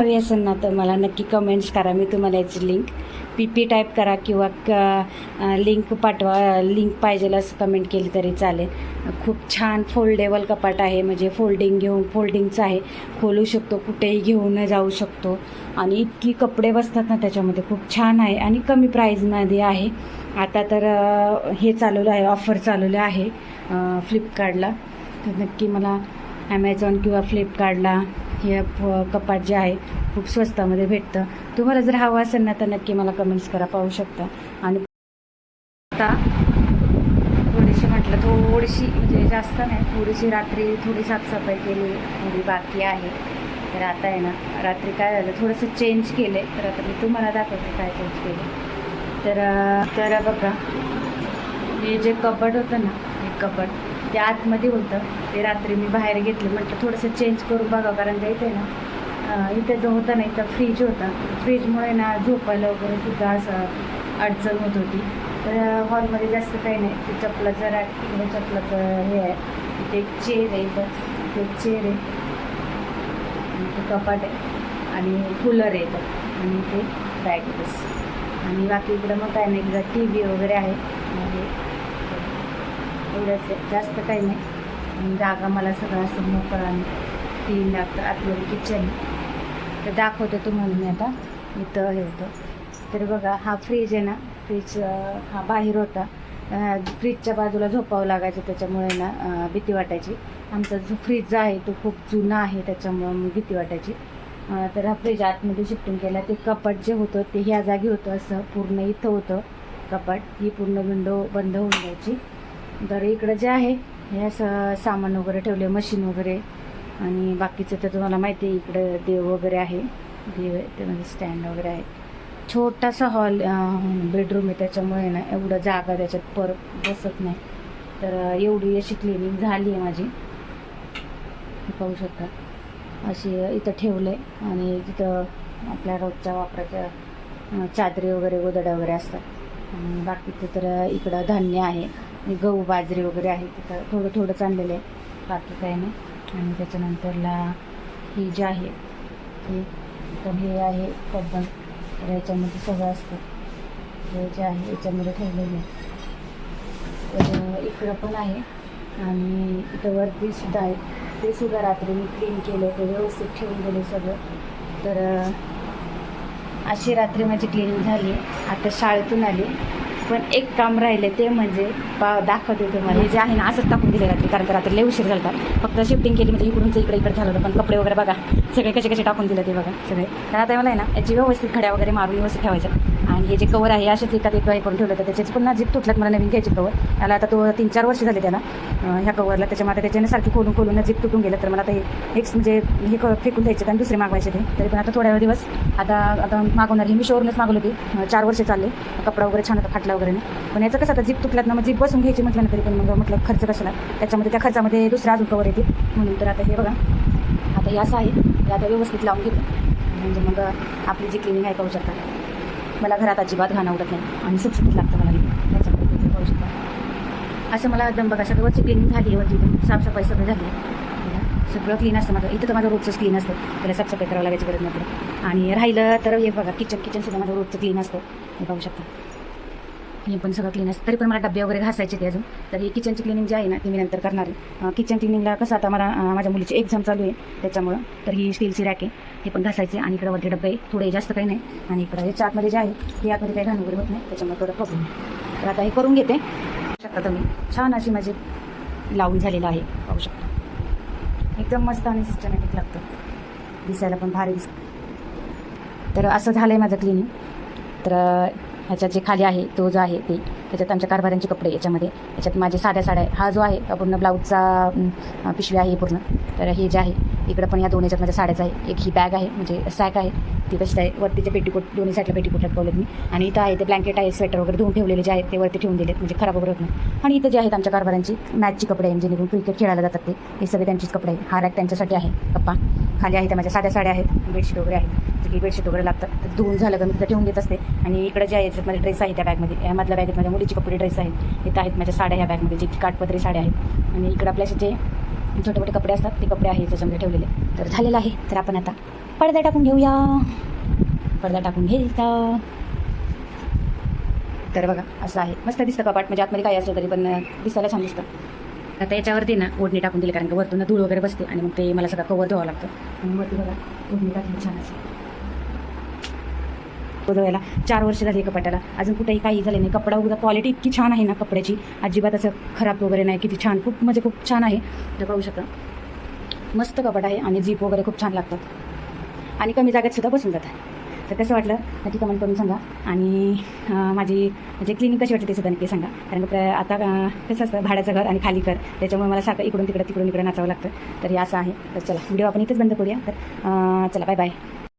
हवी असेल ना तर मला नक्की कमेंट्स करा. मी तुम्हाला याची लिंक पी पी टाईप करा किंवा क लिंक पाठवा. लिंक पाहिजे असं कमेंट केली तरी चालेल. खूप छान फोल्डेबल कपाट आहे. म्हणजे फोल्डिंग घेऊन फोल्डिंगचं आहे. खोलू शकतो. कुठेही घेऊन जाऊ शकतो. आणि इतकी कपडे बसतात ना त्याच्यामध्ये. खूप छान आहे. आणि कमी प्राईजमध्ये आहे. आता तर हे चालवलं आहे. ऑफर चालवलं आहे फ्लिपकार्टला तर नक्की मला ॲमेझॉन किंवा फ्लिपकार्टला हे कपाट जे आहे खूप स्वस्तामध्ये भेटतं. तुम्हाला जर हवं असेल ना तर नक्की मला कमेंट्स करा पाहू शकता. आणि आता थोडीशी म्हटलं थोडीशी म्हणजे जास्त नाही थोडीशी रात्री थोडी साफसफाई केली थोडी बाकी आहे. तर आता आहे ना रात्री काय झालं थोडंसं चेंज केलं आहे तर आता मी तुम्हाला दाखवते काय चेंज केलं तर तर बघा हे जे कबड होतं ना हे कबड ते आतमध्ये होतं. ते रात्री मी बाहेर घेतलं. म्हटलं थोडंसं चेंज करून बघा कारण काही इथे ना इथे जो होता ना इथं फ्रीज होता. फ्रीजमुळे ना झोपायला वगैरे सुद्धा असं अडचण होत होती. तर हॉलमध्ये जास्त काही नाही. ते चपलाचं रॅक किंवा चपलाचं हे आहे. इथे एक चेअर आहे इथं. इथे एक चेअर आहे. ते कपाट आहे. आणि कूलर आहे इथं. आणि ते बॅग बस. आणि बाकी इकडं मग काय नाही. इकडं टी व्ही वगैरे आहे. एवढंच आहे जास्त काही नाही. जागा मला सगळं असं मोकळं तीन क्लीन लागतं. आतमध्ये किचन तर दाखवतो तुम्हाला मी आता. इथं हे होतं. तर बघा हा फ्रीज आहे ना. फ्रीज हा बाहेर होता. फ्रीजच्या बाजूला झोपावं लागायचं. त्याच्यामुळे ना भीती वाटायची. आमचा जो फ्रीज आहे तो खूप जुना आहे. त्याच्यामुळं मग भीती वाटायची. तर हा फ्रीज आतमध्ये शिफ्टिंग केला. ते कपाट जे होतं ते ह्या जागी होतं. असं पूर्ण इथं होतं कपाट. ही पूर्ण विंडो बंद होऊन जायची. तर इकडं जे आहे हे असं सामान वगैरे ठेवले मशीन वगैरे. आणि बाकीचं तर तुम्हाला माहिती आहे इकडं देव वगैरे आहे. देव आहे ते म्हणजे स्टँड वगैरे आहे. छोटासा हॉल बेडरूम आहे त्याच्यामुळे ना एवढं जागा त्याच्यात पर बसत नाही. तर एवढी अशी क्लिनिंग झाली आहे माझी. पाहू शकता. अशी इथं ठेवलं आहे आणि तिथं आपल्या रोजच्या वापराच्या चादरी वगैरे गोदड्या वगैरे असतात. आणि बाकीचं तर इकडं धान्य आहे. गहू बाजरी वगैरे आहे तिथं थोडं थोडंच आणलेलं आहे. बाकी काही नाही. आणि त्याच्यानंतरला ही जी आहे ही तर हे आहे कब्बन तर याच्यामध्ये सगळं असतं. हे जे आहे याच्यामध्ये ठेवलेलं आहे. तर इकडं पण आहे. आणि इथं वरती सुद्धा आहे. ते सुद्धा रात्री मी क्लीन केलं ते व्यवस्थित ठेवून गेले सगळं. तर अशी रात्री माझी क्लिनिंग झाली. आता शाळेतून आली. पण एक काम राहिले ते म्हणजे पा दाखवते तुम्हाला. जे आहे ना असंच टाकून दिले रात्री. कारण रात्री लय उशीर झाला फक्त शिफ्टिंग केली म्हणजे इकडूनचं इकडे इकडे झालं होतं. पण कपडे वगैरे बघा सगळे कसे कसे टाकून दिले ते बघा सगळे. कारण आता मला आहे ना याची व्यवस्थित खड्या वगैरे मारून व्यवस्थित ठेवायचं आणि हे जे कवर आहे असेच एका एक हे करून ठेवलं होतं. त्याच्याच पुन्हा जीप तुटल्यात मला नवीन घ्यायची कवर त्याला आता तो तीन चार वर्ष झाले त्याला. ह्या कवरला त्याच्यामध्ये त्याच्याने सारखी खोलून खोलून जीप तुटून गेलं. तर मला आता हे एक म्हणजे हे क- फेकून द्यायचे आणि दुसरे मागवायचे ते तरी पण आता थोड्या वेळ दिवस आता आता मागवणार हे मी शोरूनच मागवलं होती चार वर्ष चालले. कपडा वगैरे छान होता फाटला वगैरे. नाही पण याचं कसं आता जीप तुटल्यात ना मग जीप बसून घ्यायची म्हटलं ना तरी पण मग म्हटलं खर्च कशाला? त्याच्यामध्ये त्या खर्चामध्ये दुसरा अजून कवर येते म्हणून तर आता हे बघा. आता हे असं आहे. हे आता व्यवस्थित लावून घेतलं. म्हणजे मग आपली जी क्लिनिंग आहे पाहू शकता. मला घरात अजिबात घाण आवडत नाही. आणि सुटसुटीत लागतं मला पाहू शकता. असं मला एकदम बघा सगळं वरची क्लिनिंग झाली आहे वरची साफसफाई सगळं झाली आहे. सगळं क्लीन असतं माझं. इथं तर माझं रोजचंच क्लीन असतं. त्याला साफसफाई करावं लागायची गरज नाही आणि राहिलं तर हे बघा किचन किचन सुद्धा माझं रोजचं क्लीन असतं. हे पाहू शकता. हे पण सगळं क्लीन असतं. तरी पण मला डबे वगैरे घासायचे ते अजून. तर ही किचनची क्लिनिंग जी आहे ना ती मी नंतर करणार आहे. किचन क्लिनिंगला कसं आता मला माझ्या मुलीची एक्झाम चालू आहे त्याच्यामुळं. तर ही स्टीलची रॅक आहे. हे पण घासायचे आणि इकडं वरती डबे थोडे जास्त काही नाही. आणि इकडं याच्या आतमध्ये जे आहे ते आतमध्ये काही घाण वगैरे होत नाही. त्याच्यामुळे थोडं प्रॉब्लेम तर आता हे करून घेते. शकता तुम्ही. छान अशी माझी लावून झालेलं आहे. पाहू शकता. एकदम मस्त आणि सिस्टमॅटिक लागतं. दिसायला पण भारी दिसतं. तर असं झालं आहे माझं क्लिनिंग तर ह्याच्यात जे खाली आहे तो जो आहे ते त्याच्यात आमच्या कारभाऱ्यांचे कपडे याच्यामध्ये. याच्यात माझे साध्या साड्या आहे. हा जो आहे हा पूर्ण ब्लाऊजचा पिशवी आहे पूर्ण. तर हे जे आहे इकडं पण या दोन याच्यात माझ्या साड्याचं आहे. एक ही बॅग आहे म्हणजे सॅक आहे. ती तशीच आहे वरतीचे पेटीकोट दोन्ही साईडला पेटीकोट लटकवलेत मी. आणि इथं आहे ते ब्लँकेट आहे स्वेटर वगैरे धुवून ठेवलेले जे आहेत ते वरती ठेवून दिलेत म्हणजे खराब वगैरे होत नाही आणि इथं जे आहेत आमच्या कारभारांची मॅचची कपडे आहे जेणेकरून क्रिकेट खेळायला जातात ते. हे सगळे त्यांचीच कपडे आहे हा रॅक त्यांच्यासाठी आहे. पप्पा खाली आहे त्या माझ्या साध्या साड्या आहेत. बेडशीट वगैरे आहेत. जे की बेडशीट वगैरे लागतात. तर धुवून झालं का मी तिथं ठेवून देत असते. आणि इकडे जे आहे माझे ड्रेस आहे त्या बॅगमध्ये यामधल्या बॅगेत माझ्या मुलीची कपडे ड्रेस आहेत. इथं आहेत माझ्या साड्या ह्या बॅगमध्ये जे की काटपत्री साड्या आहेत. आणि इकडे आपल्या असे जे छोटे मोठे कपडे असतात ते कपडे आहेत त्याच्यामध्ये ठेवलेले. तर झालेलं आहे. तर आपण आता पडदा टाकून घेऊया. पडदा टाकून घेता तर बघा असं आहे. मस्त दिसतं कपाट. म्हणजे आतमध्ये काही असलं तरी पण दिसायला छान दिसतं. आता याच्यावरती ना ओढणी टाकून दिली कारण की वरतून धूळ वगैरे बसते आणि मग ते मला सगळं कवर धुवावं लागतं. आणि वरती बघा ओढणी टाकली छान असते धुवायला चार वर्ष झाली कपाटाला. अजून कुठेही काही झालं नाही. कपडा वगैरे क्वालिटी इतकी छान आहे ना कपड्याची. अजिबात असं खराब वगैरे नाही. किती छान. खूप म्हणजे खूप छान आहे. तर पाहू शकता. मस्त कपाट आहे आणि जीप वगैरे खूप छान लागतात. आणि कमी जागेत सुद्धा बसून जातात तर कसं वाटलं? नक्की कमेंट करून सांगा. आणि माझी म्हणजे क्लिनिक कशी वाटते ते सुद्धा नक्की सांगा. कारण आता कसं असतं भाड्याचं घर आणि खाली घर त्याच्यामुळे मला सारखं इकडून तिकडं तिकडून इकडं नाचावं लागतं. तर हे असं आहे. तर चला व्हिडिओ आपण इथेच बंद करूया. तर चला बाय बाय